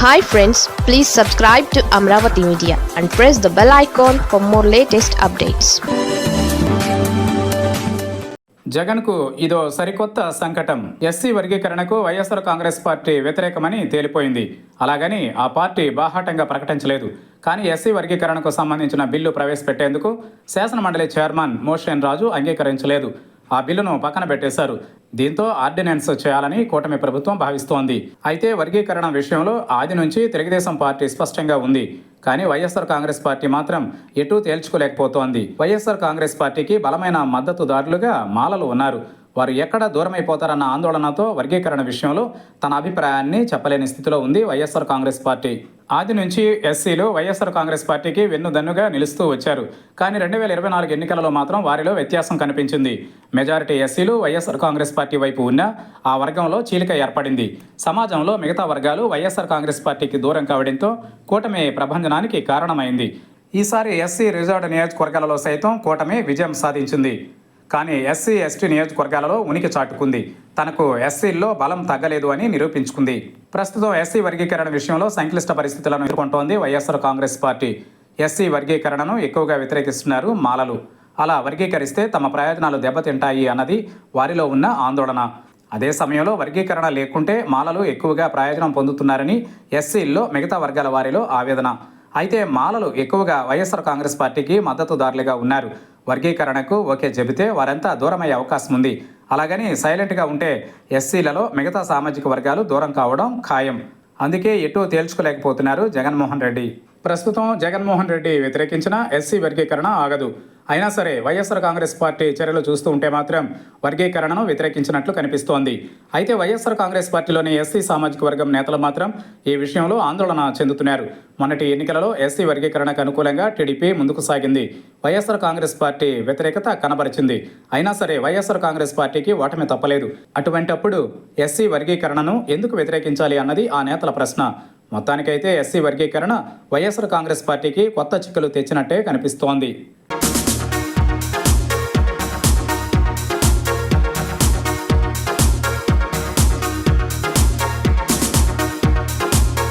Hi friends please subscribe to Amaravati media and press the bell icon for more latest updates జగన్కు ఇదో సరికొత్త సంకటం. SC వర్గీకరణకు YSR Congress party వ్యతిరేకమని తేలిపోయింది. అలాగని ఆ పార్టీ బాహాటంగా ప్రకటించలేదు. కానీ ఎస్సీ వర్గీకరణకు సంబంధించిన బిల్లు ప్రవేశపెట్టేందుకు శాసనమండలి చైర్మన్ మోషన్ రాజు అంగీకరించలేదు. ఆ బిల్లును పక్కన పెట్టేశారు. దీంతో ఆర్డినెన్స్ చేయాలని కూటమి ప్రభుత్వం భావిస్తోంది. అయితే వర్గీకరణ విషయంలో ఆది నుంచి తెలుగుదేశం పార్టీ స్పష్టంగా ఉంది. కానీ వైఎస్ఆర్ కాంగ్రెస్ పార్టీ మాత్రం ఎటూ తేల్చుకోలేకపోతోంది. వైఎస్ఆర్ కాంగ్రెస్ పార్టీకి బలమైన మద్దతుదారులుగా మాలలు ఉన్నారు. వారు ఎక్కడ దూరమైపోతారన్న ఆందోళనతో వర్గీకరణ విషయంలో తన అభిప్రాయాన్ని చెప్పలేని స్థితిలో ఉంది వైఎస్ఆర్ కాంగ్రెస్ పార్టీ. ఆది నుంచి ఎస్సీలు వైఎస్ఆర్ కాంగ్రెస్ పార్టీకి వెన్నుదన్నుగా నిలుస్తూ వచ్చారు. కానీ రెండు వేల ఇరవై నాలుగు ఎన్నికలలో మాత్రం వారిలో వ్యత్యాసం కనిపించింది. మెజారిటీ ఎస్సీలు వైఎస్ఆర్ కాంగ్రెస్ పార్టీ వైపు ఉన్నా ఆ వర్గంలో చీలిక ఏర్పడింది. సమాజంలో మిగతా వర్గాలు వైఎస్ఆర్ కాంగ్రెస్ పార్టీకి దూరం కావడంతో కూటమి ప్రభంజనానికి కారణమైంది. ఈసారి ఎస్సీ రిజర్వ్డ్ నియోజకవర్గాలలో సైతం కూటమి విజయం సాధించింది. కానీ ఎస్సీ ఎస్టీ నియోజకవర్గాలలో ఉనికి చాటుకుంది. తనకు ఎస్సీల్లో బలం తగ్గలేదు అని నిరూపించుకుంది. ప్రస్తుతం ఎస్సీ వర్గీకరణ విషయంలో సంక్లిష్ట పరిస్థితులను ఎదుర్కొంటోంది వైఎస్ఆర్ కాంగ్రెస్ పార్టీ. ఎస్సీ వర్గీకరణను ఎక్కువగా వ్యతిరేకిస్తున్నారు మాలలు. అలా వర్గీకరిస్తే తమ ప్రయోజనాలు దెబ్బతింటాయి అన్నది వారిలో ఉన్న ఆందోళన. అదే సమయంలో వర్గీకరణ లేకుంటే మాలలు ఎక్కువగా ప్రయోజనం పొందుతున్నారని ఎస్సీల్లో మిగతా వర్గాల వారిలో ఆవేదన. అయితే మాలలు ఎక్కువగా వైఎస్ఆర్ కాంగ్రెస్ పార్టీకి మద్దతుదారులుగా ఉన్నారు. వర్గీకరణకు ఓకే చెబితే వారంతా దూరమయ్యే అవకాశం ఉంది. అలాగని సైలెంట్గా ఉంటే ఎస్సీలలో మిగతా సామాజిక వర్గాలు దూరం కావడం ఖాయం. అందుకే ఎటూ తేల్చుకోలేకపోతున్నారు జగన్మోహన్ రెడ్డి. ప్రస్తుతం జగన్మోహన్ రెడ్డి వ్యతిరేకించిన ఎస్సీ వర్గీకరణ ఆగదు. అయినా సరే వైఎస్ఆర్ కాంగ్రెస్ పార్టీ చర్యలు చూస్తూ ఉంటే మాత్రం వర్గీకరణను వ్యతిరేకించినట్లు కనిపిస్తోంది. అయితే వైఎస్ఆర్ కాంగ్రెస్ పార్టీలోని ఎస్సీ సామాజిక వర్గం నేతలు మాత్రం ఈ విషయంలో ఆందోళన చెందుతున్నారు. మొన్నటి ఎన్నికలలో ఎస్సీ వర్గీకరణకు అనుకూలంగా టీడీపీ ముందుకు సాగింది. వైఎస్ఆర్ కాంగ్రెస్ పార్టీ వ్యతిరేకత కనబరిచింది. అయినా సరే వైఎస్ఆర్ కాంగ్రెస్ పార్టీకి ఓటమి తప్పలేదు. అటువంటప్పుడు ఎస్సీ వర్గీకరణను ఎందుకు వ్యతిరేకించాలి అన్నది ఆ నేతల ప్రశ్న. మొత్తానికైతే ఎస్సీ వర్గీకరణ వైఎస్ఆర్ కాంగ్రెస్ పార్టీకి కొత్త చిక్కులు తెచ్చినట్టే కనిపిస్తోంది.